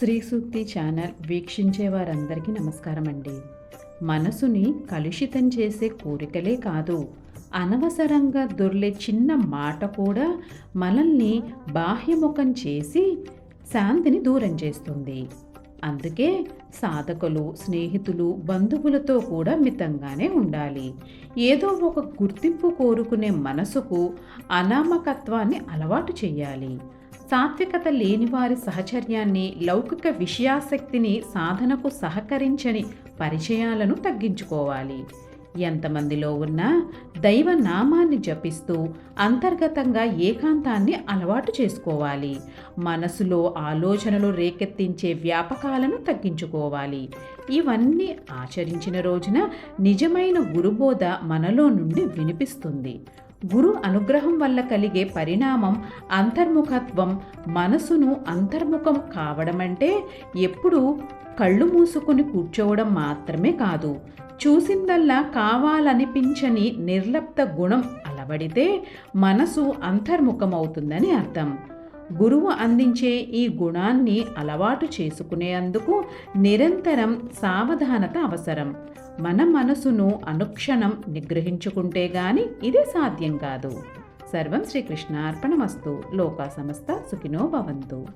శ్రీ సూక్తి channel వీక్షించే వారందరికీ నమస్కారం అండి మనసుని కలుషితం చేసే కోరికలే కాదు అనవసరంగా దొర్లే చిన్న మాట కూడా మనల్ని బాహ్యముఖం చేసి శాంతిని దూరం చేస్తుంది. అందుకే సాధకులు స్నేహితులు బంధువులతో కూడా మితంగానే ఉండాలి. ఏదో ఒక గుర్తింపు కోరుకునే మనసుకు అనామకత్వాన్ని అలవాటు చేయాలి. సాత్వికత లేని వారి సహచర్యాన్ని లౌకిక విషయాసక్తిని సాధనకు సహకరించని పరిచయాలను తగ్గించుకోవాలి. ఎంతమందిలో ఉన్నా దైవ నామాన్ని జపిస్తూ అంతర్గతంగా ఏకాంతాన్ని అలవాటు చేసుకోవాలి. మనసులో ఆలోచనలు రేకెత్తించే వ్యాపకాలను తగ్గించుకోవాలి. ఇవన్నీ ఆచరించిన రోజున నిజమైన గురుబోధ మనలో నుండి వినిపిస్తుంది. గురు అనుగ్రహం వల్ల కలిగే పరిణామం అంతర్ముఖత్వం మనసును అంతర్ముఖం కావడమంటే ఎప్పుడూ కళ్ళు మూసుకుని కూర్చోవడం మాత్రమే కాదు. చూసిందల్లా కావాలనిపించని నిర్లప్త గుణం అలవడితే మనసు అంతర్ముఖమవుతుందని అర్థం. గురువు అందించే ఈ గుణాన్ని అలవాటు చేసుకునేందుకు నిరంతరం సావధానత అవసరం. మన మనసును అనుక్షణం నిగ్రహించుకుంటే గాని ఇది సాధ్యం కాదు. సర్వం శ్రీకృష్ణ అర్పణమస్తు లోకా సమస్త సుఖినో భవంతు.